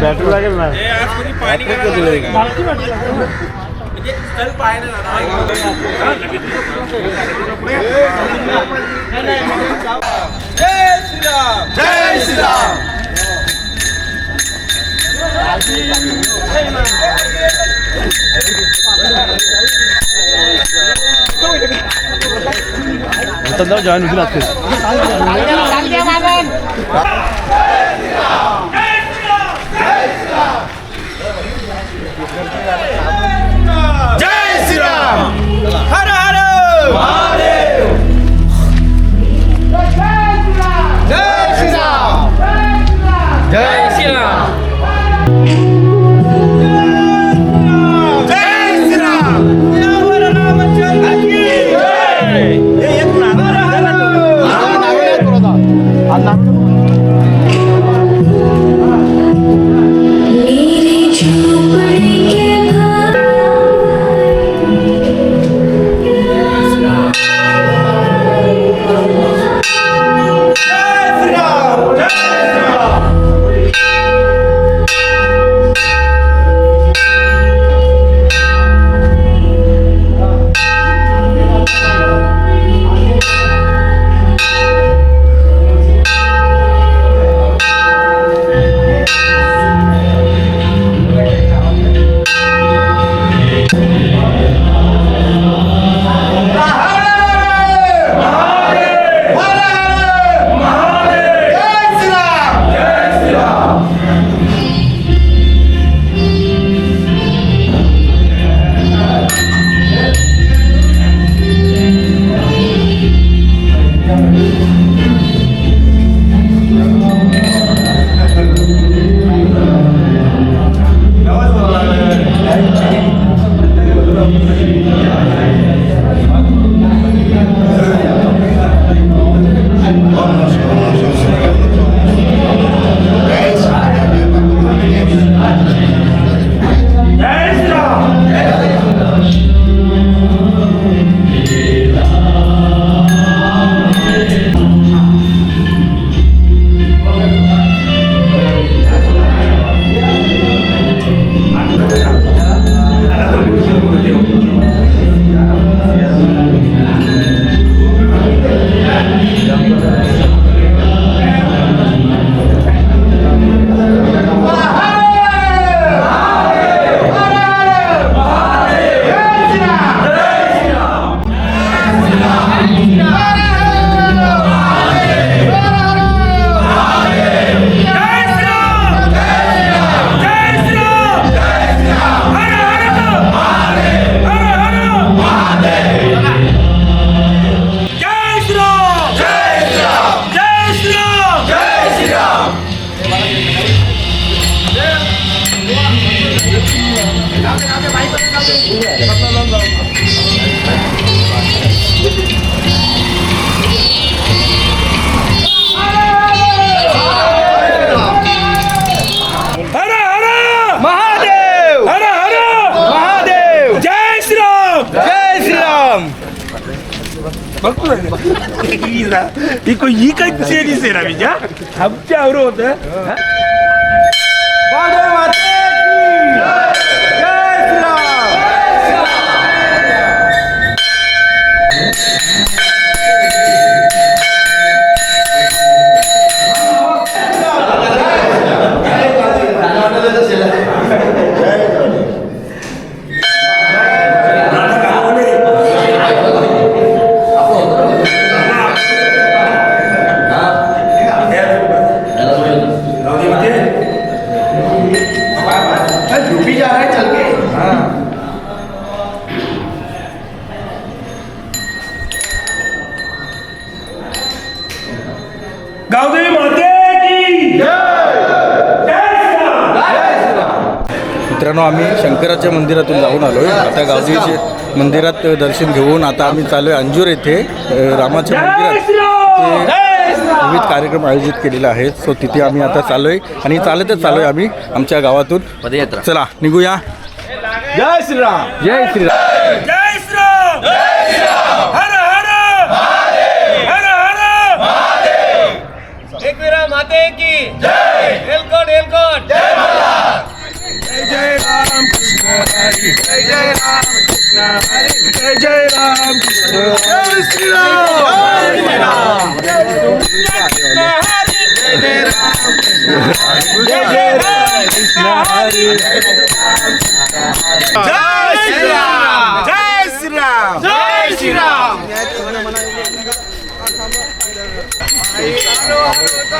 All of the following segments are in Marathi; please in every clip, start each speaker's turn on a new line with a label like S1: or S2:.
S1: बॅटरी लागेल ना जॉईन होतील असतील
S2: Anlattım. 이거 이간질이 세람이냐? 감자 어려운데?
S3: मित्रांनो आम्ही शंकराच्या मंदिरातून जाऊन आलो आहे आता गावदेवीचे मंदिरात दर्शन घेऊन आता आम्ही चालू आहे अंजूर येथे रामाच्या मंदिरात.
S2: श्रीराम
S3: विविध कार्यक्रम आयोजित केलेले आहेत. सो तिथे आम्ही आता चालू आहे आणि चालतच चालू आहे आम्ही आमच्या गावातून. चला निघूया.
S2: जय श्रीराम
S3: जय श्रीराम
S2: जय श्रीराम जय श्रीराम हर हर! हर हर! एक वेळा माते
S1: की! जय! एलकोट एलकोट जय Jai Jai Ram Krishna Hari Jai Jai Ram Krishna Hari Jai Jai Ram Krishna Jai Shri Ram Jai Ram Jai Jai Ram Krishna Hari Jai Jai Ram Krishna. Hari Jai Jai Ram Krishna. Hari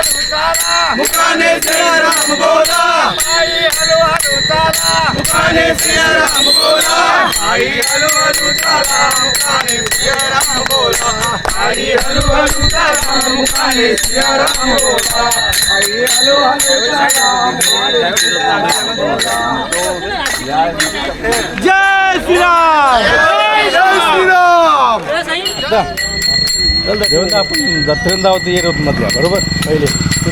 S1: मुकाने सिया राम बोला. आई हलो हलो चाला मुकाने सिया राम बोला. आई हलो हलो चाला मुकाने सिया राम बोला. आई हलो हलो चाला मुकाने सिया राम बोला. आई हलो हलो चाला जय श्री राम. जय श्री राम.
S3: जेवण आपण. ये रोड मधल्या बरोबर? पहिले.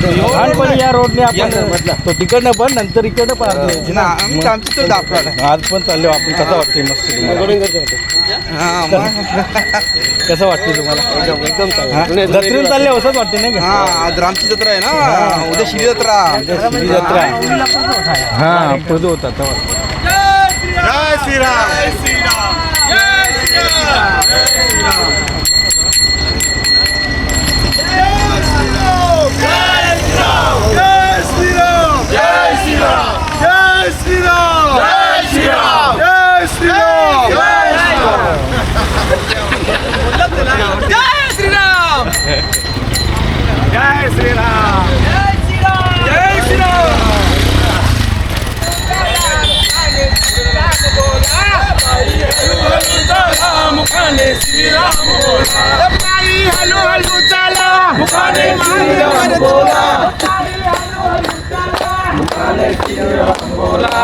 S3: लहानपणी या रोडने आपण तो तिकडनं पण नंतर इकडनं पण आज पण चाललो आपण. कसं वाटते मस्त? कसं वाटते तुम्हाला? एकदम जत्रेला चालले असंच वाटते नाही का?
S4: हा आज रामची जत्रा आहे ना. उद्या शिरी जत्रा.
S3: शिरी जत्रा. हा पदू होता तेव्हा
S1: जय राम जय श्री राम जय श्री श्रीराम बोला पायी हलू हलू चाला मुखाने श्रीराम बोला मुखाने श्रीराम बोला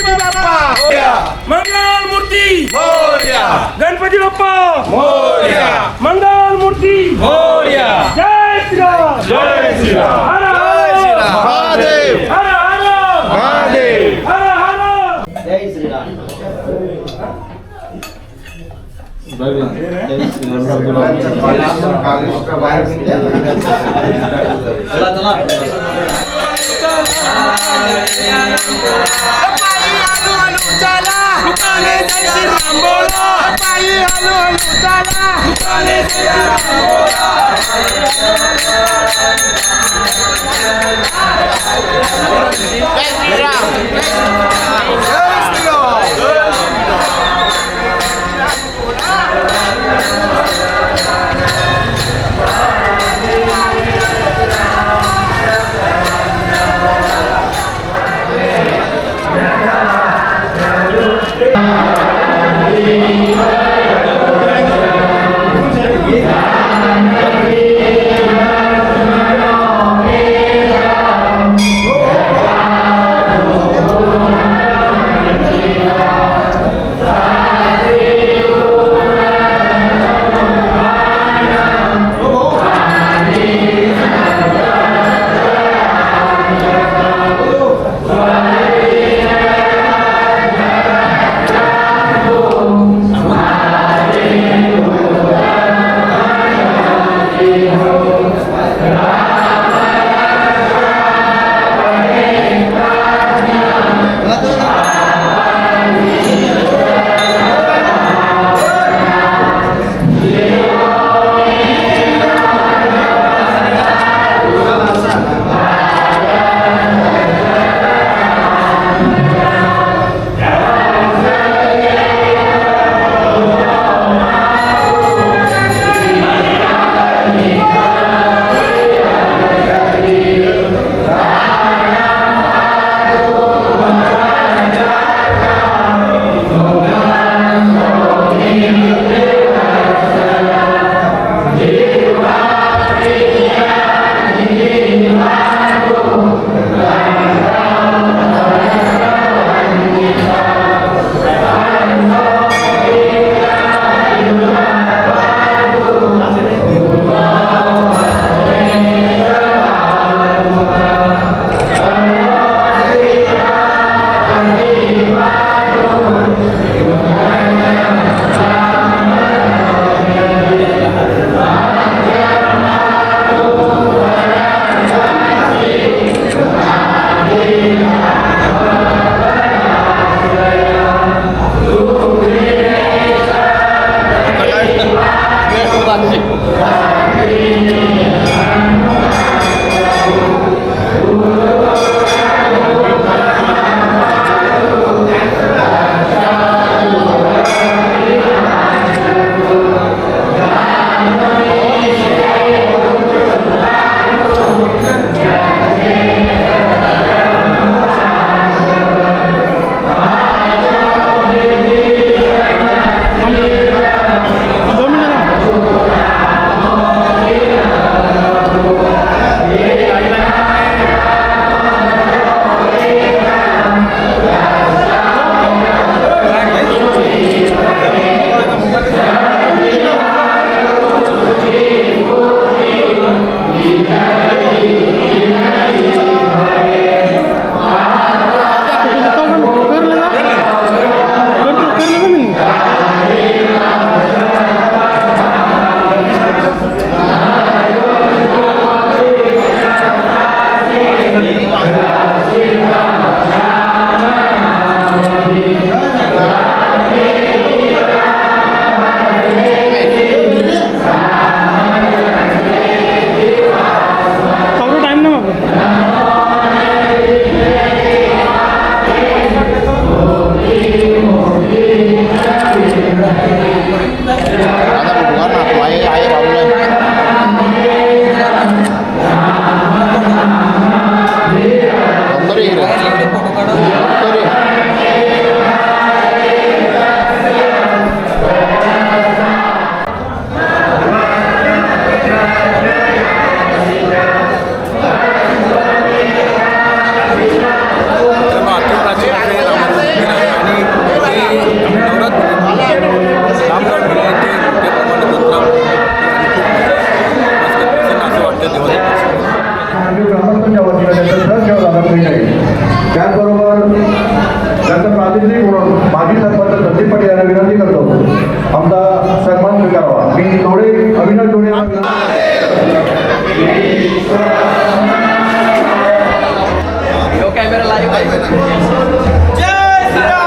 S2: मंगल मूर्ती
S1: मोर्या
S2: गणपती बाप्पा
S1: मोर्या
S2: मंगल मूर्ती
S1: मोर्या
S2: जय श्रीराम
S1: जय श्रीराम
S2: हर
S1: जय
S2: हर
S1: श्रीराम महादेव
S2: हर हर
S1: महादेव
S2: हर हर
S1: पायी हलू हलू चाला
S5: লুটালা দোকানে যাইছি রাম বলো পাই হলো লুটালা দোকানে যাইছি রাম বলো Let's go! Let's go! दर्शनाला.
S6: ग्रामस्थांच्या वतीनं त्यांचं सहज नाही त्याचबरोबर त्यांचं प्रातिनिधिक म्हणून माजी सरपंच संदीप पाटील यांना विनंती करतो. आमचा सन्मान स्वीकारावा. मी थोडे अविनाश जोडे यांना विनंती
S1: श्रीराम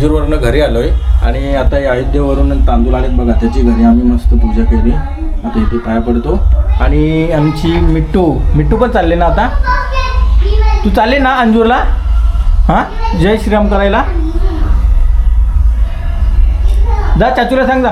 S3: अंजूरवरनं घरी आलोय. आणि आता या अयोध्येवरून तांदूळ आलेत बघा त्याची घरी आम्ही मस्त पूजा केली. आता इथे पाया पडतो. आणि आमची मिट्टू मिट्टू पण चालले ना आता? तू चालले ना अंजूरला? हां? जय श्रीराम करायला? जा चाचूला सांग जा.